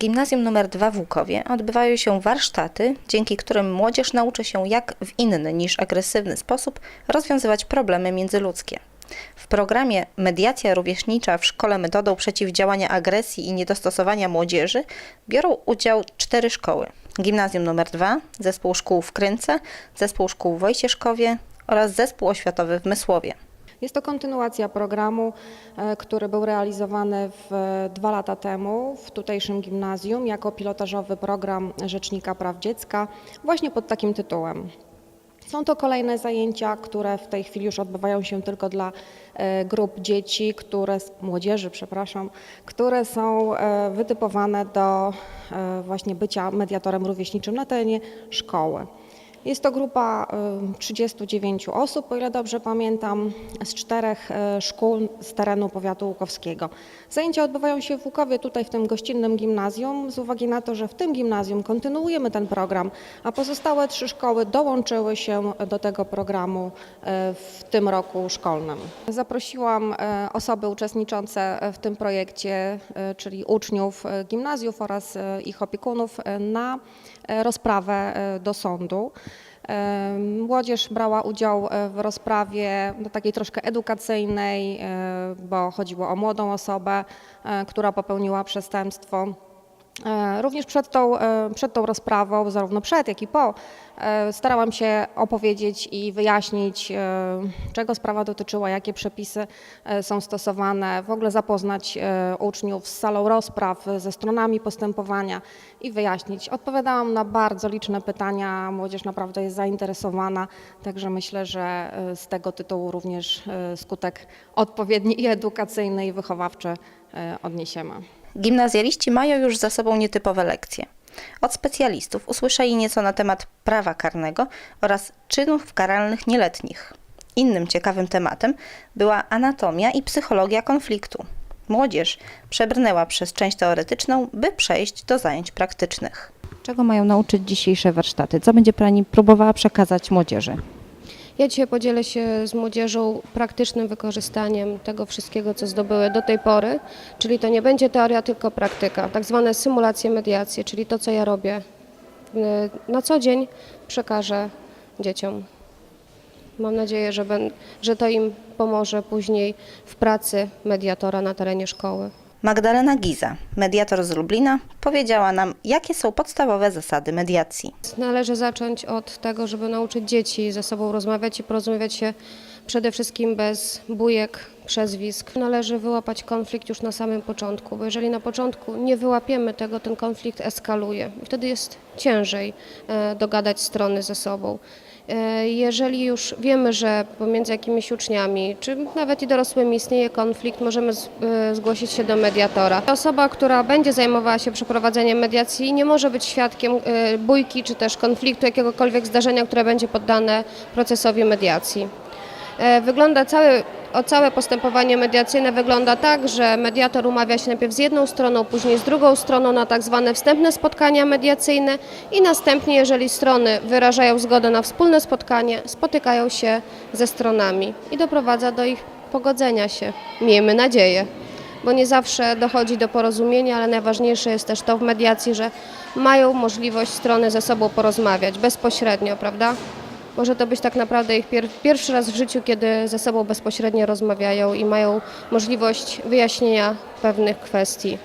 gimnazjum nr 2 w Łukowie odbywają się warsztaty, dzięki którym młodzież nauczy się jak w inny niż agresywny sposób rozwiązywać problemy międzyludzkie. W programie Mediacja rówieśnicza w szkole metodą przeciwdziałania agresji i niedostosowania młodzieży biorą udział cztery szkoły. Gimnazjum nr 2, Zespół Szkół w Krynce, Zespół Szkół w Wojcieszkowie oraz Zespół Oświatowy w Mysłowie. Jest to kontynuacja programu, e, który był realizowany w, dwa lata temu w tutejszym gimnazjum jako pilotażowy program Rzecznika Praw Dziecka właśnie pod takim tytułem. Są to kolejne zajęcia, które w tej chwili już odbywają się tylko dla e, grup dzieci, które, młodzieży, przepraszam, które są e, wytypowane do e, właśnie bycia mediatorem rówieśniczym na terenie szkoły. Jest to grupa y, 39 osób, o ile dobrze pamiętam, z czterech y, szkół z terenu powiatu łukowskiego. Zajęcia odbywają się w Łukowie, tutaj w tym gościnnym gimnazjum, z uwagi na to, że w tym gimnazjum kontynuujemy ten program, a pozostałe trzy szkoły dołączyły się do tego programu y, w tym roku szkolnym. Zaprosiłam y, osoby uczestniczące w tym projekcie, y, czyli uczniów y, gimnazjów oraz y, ich opiekunów y, na y, rozprawę y, do sądu. Młodzież brała udział e, w rozprawie no, takiej troszkę edukacyjnej, e, bo chodziło o młodą osobę, e, która popełniła przestępstwo. E, Również przed tą, e, przed tą rozprawą, zarówno przed, jak i po, e, starałam się opowiedzieć i wyjaśnić, czego sprawa dotyczyła, jakie przepisy są stosowane, w ogóle zapoznać uczniów z salą rozpraw, ze stronami postępowania i wyjaśnić. Odpowiadałam na bardzo liczne pytania, młodzież naprawdę jest zainteresowana, także myślę, że z tego tytułu również skutek odpowiedni i edukacyjny, i wychowawczy odniesiemy. Gimnazjaliści mają już za sobą nietypowe lekcje. Od specjalistów usłyszeli nieco na temat prawa karnego oraz czynów karalnych nieletnich. Innym ciekawym tematem była anatomia i psychologia konfliktu. Młodzież przebrnęła przez część teoretyczną, by przejść do zajęć praktycznych. Czego mają nauczyć dzisiejsze warsztaty? Co będzie Pani próbowała przekazać młodzieży? Ja dzisiaj podzielę się z młodzieżą praktycznym wykorzystaniem tego wszystkiego, co zdobyły do tej pory, czyli to nie będzie teoria, tylko praktyka, tak zwane symulacje, mediacje, czyli to, co ja robię y, na co dzień, przekażę dzieciom. Mam nadzieję, że, ben, że to im pomoże później w pracy mediatora na terenie szkoły. Magdalena Giza, mediator z Lublina, powiedziała nam, jakie są podstawowe zasady mediacji. Należy zacząć od tego, żeby nauczyć dzieci ze sobą rozmawiać i porozmawiać się przede wszystkim bez bujek, przezwisk. Należy wyłapać konflikt już na samym początku, bo jeżeli na początku nie wyłapiemy tego, ten konflikt eskaluje i wtedy jest ciężej e, dogadać strony ze sobą. E, Jeżeli już wiemy, że pomiędzy jakimiś uczniami, czy nawet i dorosłymi istnieje konflikt, możemy e, zgłosić się do mediatora. Osoba, która będzie zajmowała się przeprowadzeniem mediacji, nie może być świadkiem e, bójki czy też konfliktu, jakiegokolwiek zdarzenia, które będzie poddane procesowi mediacji. Wygląda cały, o całe postępowanie mediacyjne wygląda tak, że mediator umawia się najpierw z jedną stroną, później z drugą stroną na tak zwane wstępne spotkania mediacyjne i następnie, jeżeli strony wyrażają zgodę na wspólne spotkanie, spotykają się ze stronami i doprowadza do ich pogodzenia się. Miejmy nadzieję, bo nie zawsze dochodzi do porozumienia, ale najważniejsze jest też to w mediacji, że mają możliwość strony ze sobą porozmawiać bezpośrednio, prawda? Może to być tak naprawdę ich pier pierwszy raz w życiu, kiedy ze sobą bezpośrednio rozmawiają i mają możliwość wyjaśnienia pewnych kwestii.